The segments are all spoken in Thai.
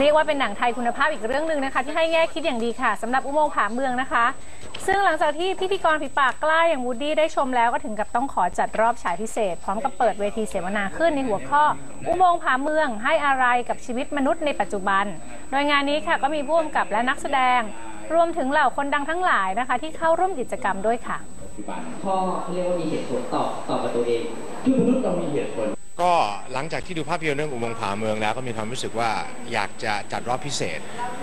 เรียกว่าเป็นหนังไทยคุณภาพอีกเรื่องหนึ่งนะคะ ที่ให้แง่คิดอย่างดีค่ะสำหรับอุโมงค์ผาเมืองนะคะ ซึ่งหลังจากที่พิธีกรฝีปากกล้าอย่างวูดดี้ได้ชมแล้วก็ถึงกับต้องขอจัดรอบฉายพิเศษ พร้อมกับเปิดเวทีเสวนาขึ้นในหัวข้อ อุโมงค์ผาเมืองให้อะไรกับชีวิตมนุษย์ในปัจจุบัน โดยงานนี้ค่ะก็มีผู้กำกับและนักแสดง รวมถึงเหล่าคนดังทั้งหลายนะคะ ที่เข้าร่วมกิจกรรมด้วยค่ะ พ่อเขาเรียกว่ามีเหตุผลตอบตอบกับตัวเองคือมนุษย์เรามีเหตุผล ก็หลังจากที่ดูภาพยนตร์เรื่องอุโมงค์ผาเมืองแล้วก็มีความรู้สึกว่าอยากจะจัดรอบพิเศษ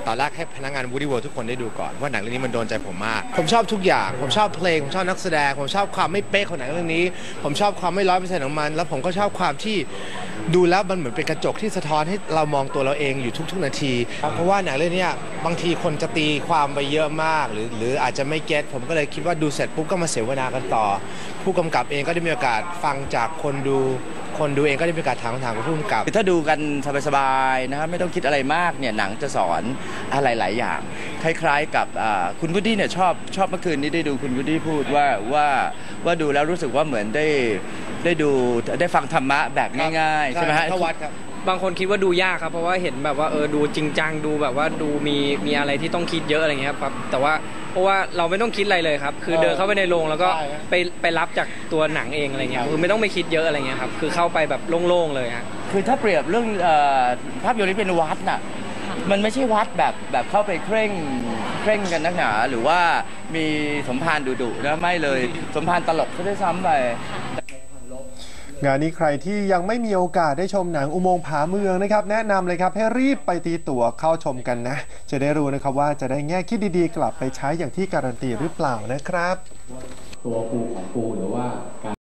ตอนแรกให้พนักงานวูดี้เวิร์ทุกคนได้ดูก่อนว่าหนังเรื่องนี้มันโดนใจผมมาก ผมชอบทุกอย่าง ผมชอบเพลง ผมชอบนักแสดง ผมชอบความไม่เป๊ะของหนังเรื่องนี้ ผมชอบความไม่ร้อยเปอร์เซ็นต์ของมัน แล้วผมก็ชอบความที่ดูแล้วมันเหมือนเป็นกระจกที่สะท้อนให้เรามองตัวเราเองอยู่ทุก ๆ นาที เพราะว่าหนังเรื่องนี้บางทีคนจะตีความไปเยอะมาก หรือหรืออาจจะไม่เก็ตผมก็เลยคิดว่าดูเสร็จปุ๊บก็มาเสวนากันต่อ ผู้กำกับเองก็ได้มีโอกาสฟังจากคนดู คนดูเองก็ได้มีโอกาสถามคำถามกับผู้กำกับคือถ้าดูกันสบายๆนะครับไม่ต้องคิดอะไรมากเนี่ยหนังจะสอนอะไรหลายอย่าง คล้ายๆกับอ่าคุณวุฒิเนี่ยชอบชอบเมื่อคืนนี้ได้ดูคุณวุฒิพูดว่าว่าว่าดูแล้วรู้สึกว่าเหมือนได้ได้ดูได้ฟังธรรมะแบบง่ายๆใช่ไหมฮะ เข้าวัดครับ บางคนคิดว่าดูยากครับเพราะว่าเห็นแบบว่าเออดูจริงจังดูแบบว่าดูมีมีอะไรที่ต้องคิดเยอะอะไรเงี้ยครับแต่ว่าเพราะว่าเราไม่ต้องคิดอะไรเลยครับ คือเออเดินเข้าไปในโรงแล้วก็ใช่ครับไปไปรับจากตัวหนังเองอะไรเงี้ยคือไม่ต้องไปคิดเยอะอะไรเงี้ยครับคือเข้าไปแบบโล่งๆเลยฮะคือถ้าเปรียบเรื่องเอ่อภาพยนตร์นี้เป็นวัดน่ะมันไม่ใช่วัดแบบแบบเข้าไปเคร่งเคร่งกันนักหนาหรือว่ามีสมภารดุๆนะไม่เลย สมภารตลกซะด้วยซ้ำไป งานนี้ใครที่ยังไม่มีโอกาสได้ชมหนังอุโมงค์ผาเมืองนะครับ แนะนำเลยครับให้รีบไปตีตั๋วเข้าชมกันนะ จะได้รู้นะครับว่าจะได้แง่คิดดีๆ กลับไปใช้อย่างที่การันตีหรือเปล่านะครับ ตัวปูของปูหรือว่าการ